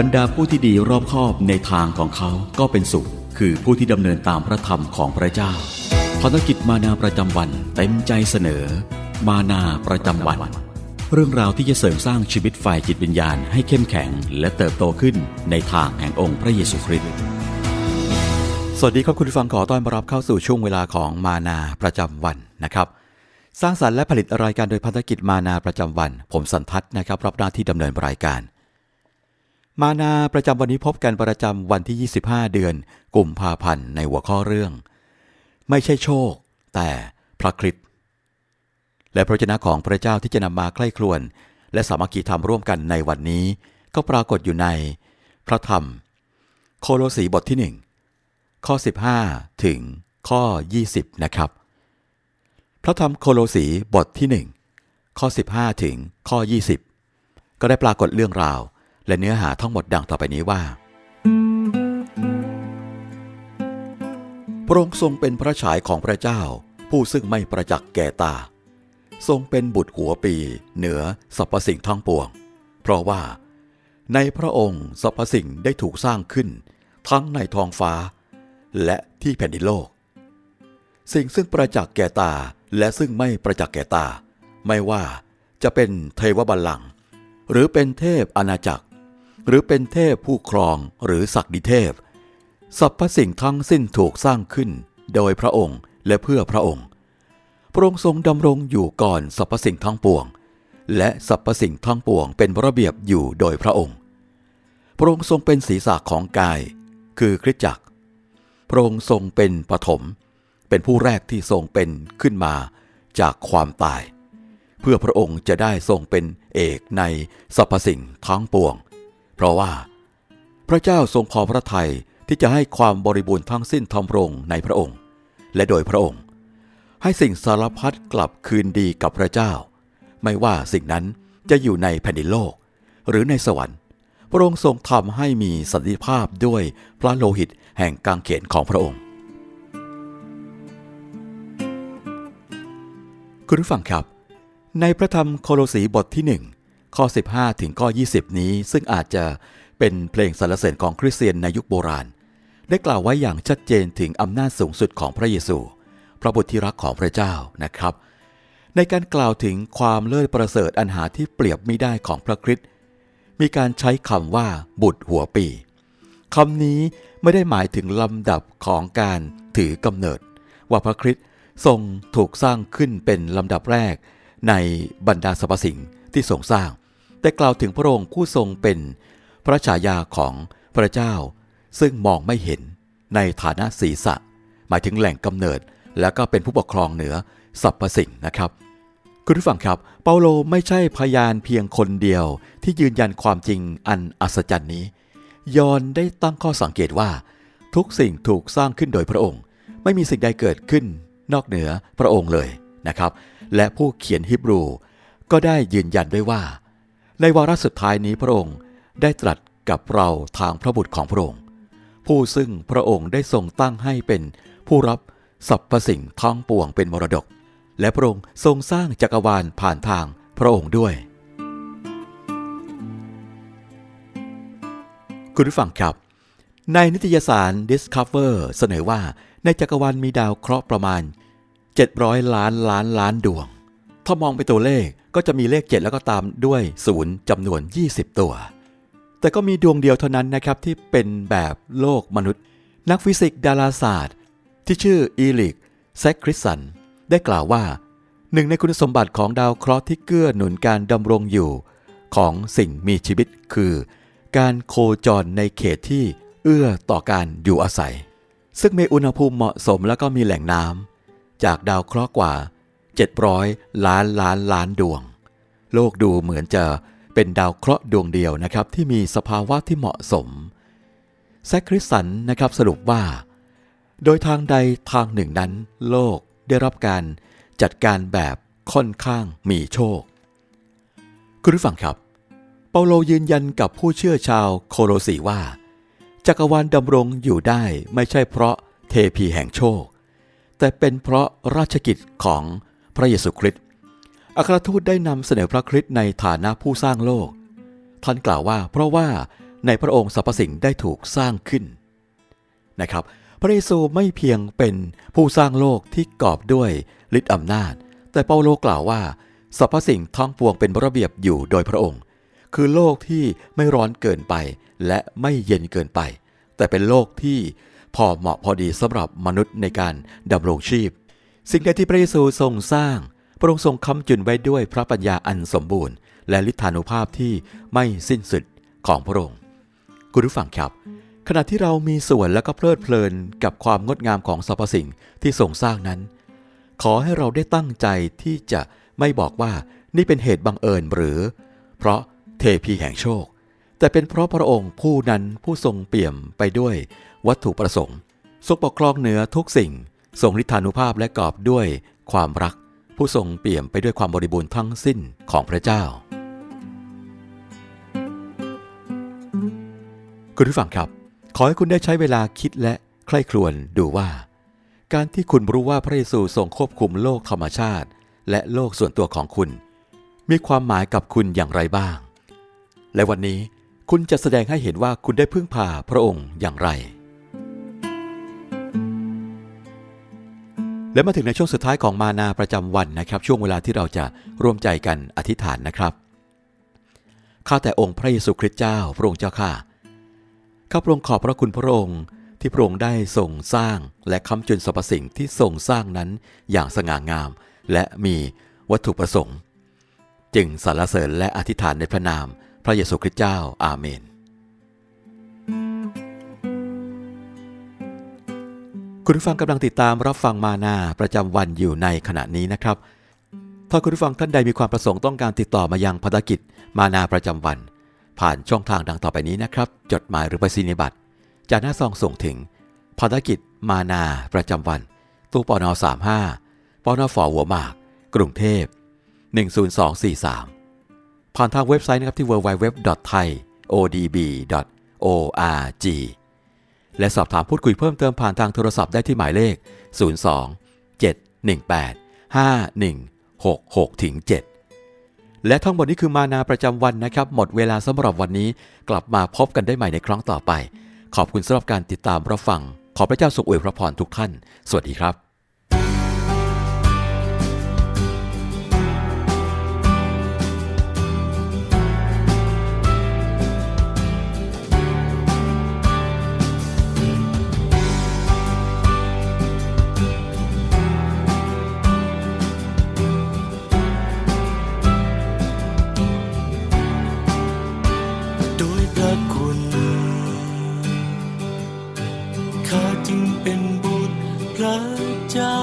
บรรดาผู้ที่ดีรอบคอบในทางของเขาก็เป็นสุข คือผู้ที่ดำเนินตามพระธรรมของพระเจ้าภารกิจมานาประจำวันเต็มใจเสนอ มานาประจำวัน เรื่องราวที่จะเสริมสร้างชีวิตฝ่ายจิตวิญญาณให้เข้มแข็ง และเติบโตขึ้นในทางแห่งองค์พระเยซูคริสต์สวัสดีครับคุณผู้ฟังขอต้อนรับเข้าสู่ช่วงเวลาของมานาประจำวันนะครับสร้างสรรค์และผลิตรายการโดยพันธกิจมานาประจำวัน ผมสันทัศน์นะครับรับหน้าที่ดำเนินรายการ มานาประจำวันนี้พบกันประจำวันที่ 25 เดือนกุมภาพันธ์ในหัวข้อเรื่อง ไม่ใช่โชค แต่พระคริสต์และพระเจ้าของพระเจ้าที่จะนำมาใกล้ครวน และสามัคคีธรรมร่วมกันในวันนี้ ก็ปรากฏอยู่ในพระธรรม โคโลสีบทที่หนึ่งข้อ 15 ถึงข้อ 20 นะครับ พระธรรมโคโลสีบทที่ 1 ข้อ 15 ถึงข้อ 20 ก็ได้ปรากฏเรื่องราว และเนื้อหาทั้งหมดดังต่อไปนี้ว่า พระองค์ทรงเป็นพระฉายของพระเจ้า ผู้ซึ่งไม่ประจักษ์แก่ตา ทรงเป็นบุตรหัวปี เหนือสรรพสิ่งทั้งปวง เพราะว่า ในพระองค์สรรพสิ่งได้ถูกสร้างขึ้น ทั้งในท้องฟ้า และที่แผ่นดินโลก สิ่งซึ่งประจักษ์แก่ตาและซึ่งไม่ประจักษ์แก่ตา ไม่ว่าจะเป็นเทวบัลลังก์หรือเป็นเทพอาณาจักร หรือเป็นเทพผู้ครองหรือศักดิเทพสรรพสิ่งทั้งสิ้นถูกสร้างขึ้นโดยพระองค์และเพื่อพระองค์ พระองค์ทรงดำรงอยู่ก่อนสรรพสิ่งทั้งปวง และสรรพสิ่งทั้งปวงเป็นระเบียบอยู่โดยพระองค์ พระองค์ทรงเป็นศีรษะของกาย คือคริสตจักร พระองค์ทรงเป็นปฐม เป็นผู้แรกที่ทรงเป็นขึ้นมาจากความตาย เพื่อพระองค์จะได้ทรงเป็นเอกในสรรพสิ่งทั้งปวง เพราะว่า พระเจ้าทรงพอพระทัยที่จะให้ความบริบูรณ์ทั้งสิ้นทำรงในพระองค์ และโดยพระองค์ ให้สิ่งสารพัดกลับคืนดีกับพระเจ้า ไม่ว่าสิ่งนั้นจะอยู่ในแผ่นดินโลก หรือในสวรรค์ พระองค์ทรงทำให้มีสันติภาพด้วยพระโลหิตแห่งกางเขนของพระองค์ คุณผู้ฟังครับ ในพระธรรมโคโลสีบทที่1 ข้อ 15 ถึงข้อ 20 นี้ ซึ่งอาจจะเป็นเพลงสรรเสริญของคริสเตียนในยุคโบราณ ได้กล่าวไว้อย่างชัดเจนถึงอำนาจสูงสุดของพระเยซู พระบุตรที่รักของพระเจ้านะครับ ในการกล่าวถึงความเลิศประเสริฐอันหาที่เปรียบไม่ได้ของพระคริสต์มีการใช้คำว่าบุตรหัวปีคำนี้ไม่ได้หมายถึงลำดับของการถือกำเนิด ว่าพระคริสต์ทรงถูกสร้างขึ้นเป็นลำดับแรกในบรรดาสรรพสิ่งที่ทรงสร้าง แต่กล่าวถึงพระองค์ผู้ทรงเป็นพระฉายาของพระเจ้า ซึ่งมองไม่เห็นในฐานะศีรษะ หมายถึงแหล่งกำเนิด แล้วก็เป็นผู้ปกครองเหนือสรรพสิ่งนะครับ คุณผู้ฟังครับ เปาโลไม่ใช่พยานเพียงคนเดียวที่ยืนยันความจริงอันอัศจรรย์นี้ ยอนได้ตั้งข้อสังเกตว่า ทุกสิ่งถูกสร้างขึ้นโดยพระองค์ ไม่มีสิ่งใดเกิดขึ้นนอกเหนือพระองค์เลยนะครับ และผู้เขียนฮิบรู ก็ได้ยืนยันด้วยว่า ในวาระสุดท้ายนี้พระองค์ได้ตรัสกับเราทางพระบุตรของพระองค์ ผู้ซึ่งพระองค์ได้ทรงตั้งให้เป็นผู้รับสรรพสิ่งทั้งปวงเป็นมรดก และพระองค์ทรงสร้างจักรวาลผ่านทางพระองค์ด้วย คุณผู้ฟังครับ ในนิตยสาร Discover เสนอว่าในจักรวาลมีดาวเคราะห์ประมาณ 700 ล้านล้านล้านดวง ถ้ามองไปตัวเลขก็จะมีเลข 7 แล้วก็ตามด้วยศูนย์จำนวน 20 ตัว แต่ก็มีดวงเดียวเท่านั้นนะครับที่เป็นแบบโลกมนุษย์ นักฟิสิกส์ดาราศาสตร์ ที่ชื่ออีลิกแซคคริสสัน ได้กล่าวว่า หนึ่งในคุณสมบัติของดาวเคราะห์ที่เกื้อหนุนการดำรงอยู่ ของสิ่งมีชีวิตคือ การโคจรในเขตที่เอื้อต่อการอยู่อาศัย ซึ่งมีอุณหภูมิเหมาะสมและก็มีแหล่งน้ำจากดาวเคราะห์กว่า 700 ล้านล้านล้านดวง โลกดูเหมือนจะเป็นดาวเคราะห์ดวงเดียวนะครับที่มีสภาวะที่เหมาะสม แซคคริสันนะครับสรุปว่า โดยทางใดทางหนึ่งนั้น โลกได้รับการจัดการแบบค่อนข้างมีโชค คุณผู้ฟังครับ เปาโลยืนยันกับผู้เชื่อชาวโคโลสีว่า จักรวาลดำรงอยู่ได้ไม่ใช่เพราะเทพีแห่งโชค แต่เป็นเพราะราชกิจของ พระเยซูคริสต์อัครทูตได้นำเสนอพระคริสต์ในฐานะผู้สร้างโลก ท่านกล่าวว่าเพราะว่าในพระองค์สรรพสิ่งได้ถูกสร้างขึ้นนะครับ พระเยซูไม่เพียงเป็นผู้สร้างโลกที่กอบด้วยฤทธิอำนาจ แต่เปาโลกล่าวว่าสรรพสิ่งทั้งปวงเป็นระเบียบอยู่โดยพระองค์ คือโลกที่ไม่ร้อนเกินไป และไม่เย็นเกินไป แต่เป็นโลกที่พอเหมาะพอดีสำหรับมนุษย์ในการดำรงชีพ สิ่งใดที่พระเยซูทรงสร้าง พระองค์ทรงคำจุนไว้ด้วยพระปัญญาอันสมบูรณ์ และฤทธานุภาพที่ไม่สิ้นสุดของพระองค์ คุณผู้ฟังครับ ขณะที่เรามีส่วนและก็เพลิดเพลินกับความงดงามของสรรพสิ่งที่ทรงสร้างนั้น ขอให้เราได้ตั้งใจที่จะไม่บอกว่านี่เป็นเหตุบังเอิญหรือ เพราะเทพีแห่งโชค แต่เป็นเพราะพระองค์ผู้นั้นผู้ทรงเปี่ยมไปด้วยวัตถุประสงค์ทรงปกครองเหนือทุกสิ่ง ทรงฤทธานุภาพและกอบด้วยความรัก ผู้ทรงเปี่ยมไปด้วยความบริบูรณ์ทั้งสิ้นของพระเจ้า คุณผู้ฟังครับ ขอให้คุณได้ใช้เวลาคิดและใคร่ครวญดูว่า การที่คุณรู้ว่าพระเยซูทรงควบคุมโลกธรรมชาติ และโลกส่วนตัวของคุณ มีความหมายกับคุณอย่างไรบ้าง และวันนี้คุณจะแสดงให้เห็นว่าคุณได้พึ่งพาพระองค์อย่างไร และมาถึงในช่วงสุดท้ายของมานาประจำวันนะครับ ช่วงเวลาที่เราจะร่วมใจกันอธิษฐานนะครับข้าแต่องค์พระเยซูคริสต์เจ้าพระองค์เจ้าข้าข้าพระองค์ขอบพระคุณพระองค์ที่พระองค์ได้ทรงสร้างและค้ำจุนสรรพสิ่งที่ทรงสร้างนั้นอย่างสง่างาม และมีวัตถุประสงค์ จึงสรรเสริญและอธิษฐานในพระนาม พระเยซูคริสต์เจ้าอาเมน คุณผู้ฟังกำลังติดตามรับฟังมานาประจำวันอยู่ในขณะนี้นะครับ ถ้าคุณผู้ฟังท่านใดมีความประสงค์ต้องการติดต่อมายังภารกิจมานาประจำวัน ผ่านช่องทางดังต่อไปนี้นะครับ จดหมายหรือไปรษณียบัตรจากหน้าซองส่งถึงภารกิจมานาประจำวัน ตู้ปอนอ35ปอนอฝอหัวหมาก กรุงเทพ 10243 ผ่านทางเว็บไซต์นะครับที่ www.thaiodb.org และสอบถามพูดคุยเพิ่มเติมผ่านทางโทรศัพท์ได้ที่หมายเลข 02 718 5166ถึง7และทั้งหมดนี้คือมานาประจำวันนะครับ หมดเวลาสำหรับวันนี้กลับมาพบกันได้ใหม่ในครั้งต่อไป ขอบคุณสำหรับการติดตามรับฟัง ขอพระเจ้าทรงอวยพระพรทุกท่าน สวัสดีครับ เป็นบุตรพระเจ้า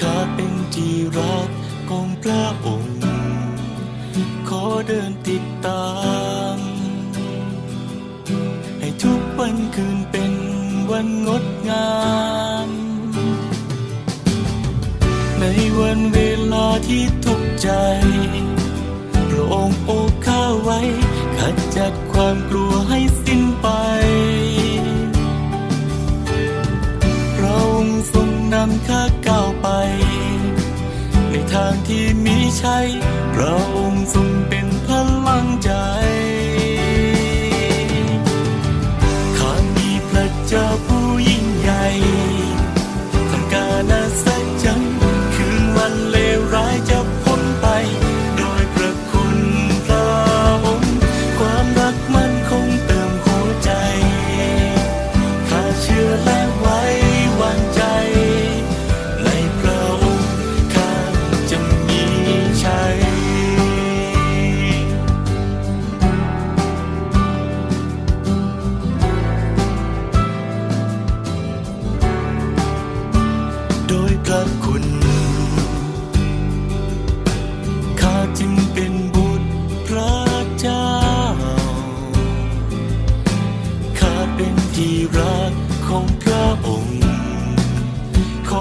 ข้าเป็นที่รักของพระองค์ ขอเดินติดตาม ให้ทุกวันคืนเป็นวันงดงาม ในวันเวลาที่ทุกใจ พระองค์โอบข้าไว้ขจัดความกลัวำข้าก้าวไป ในทางที่มีชัยพระองค์ทรงเป็นพลังใจข้ามีพระเจ้าผู้ยิ่งใหญ่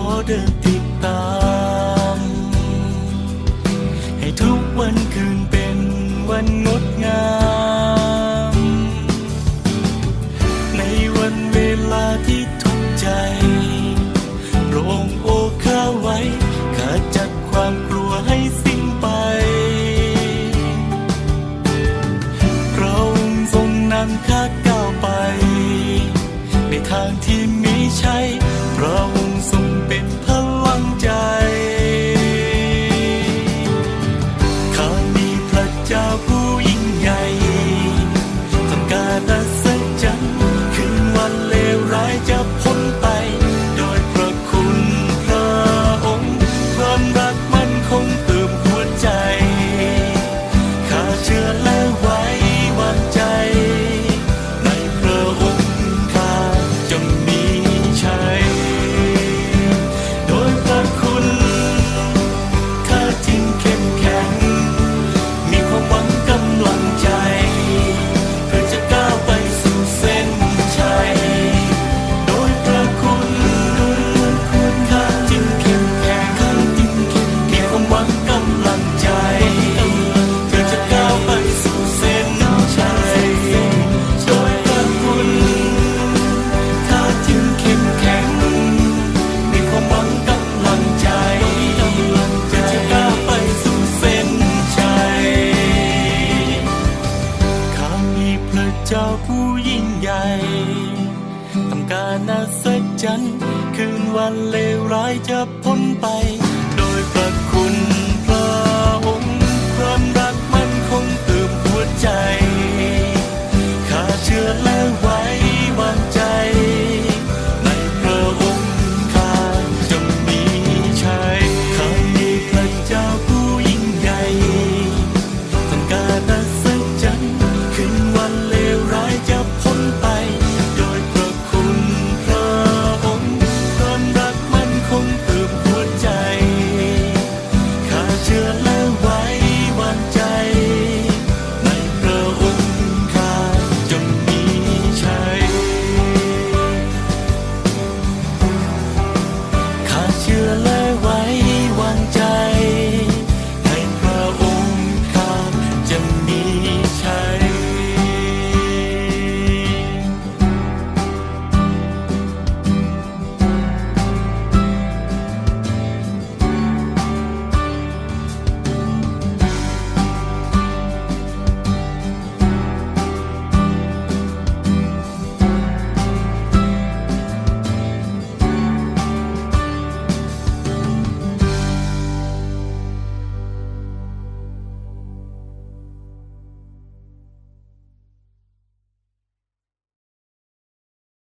อเดินติดตาม ให้ทุกวันคืนเป็นวันงดงาม ในวันเวลาที่ทุกใจโปรงโอข้าไว้ขจัดความกลัวให้สิ้นไปเราทรงนำข้าก้าวไป ในทางที่ไม่ใช่ 空。的 นาสักจันคืนวันเลวร้ายจะพ้นไป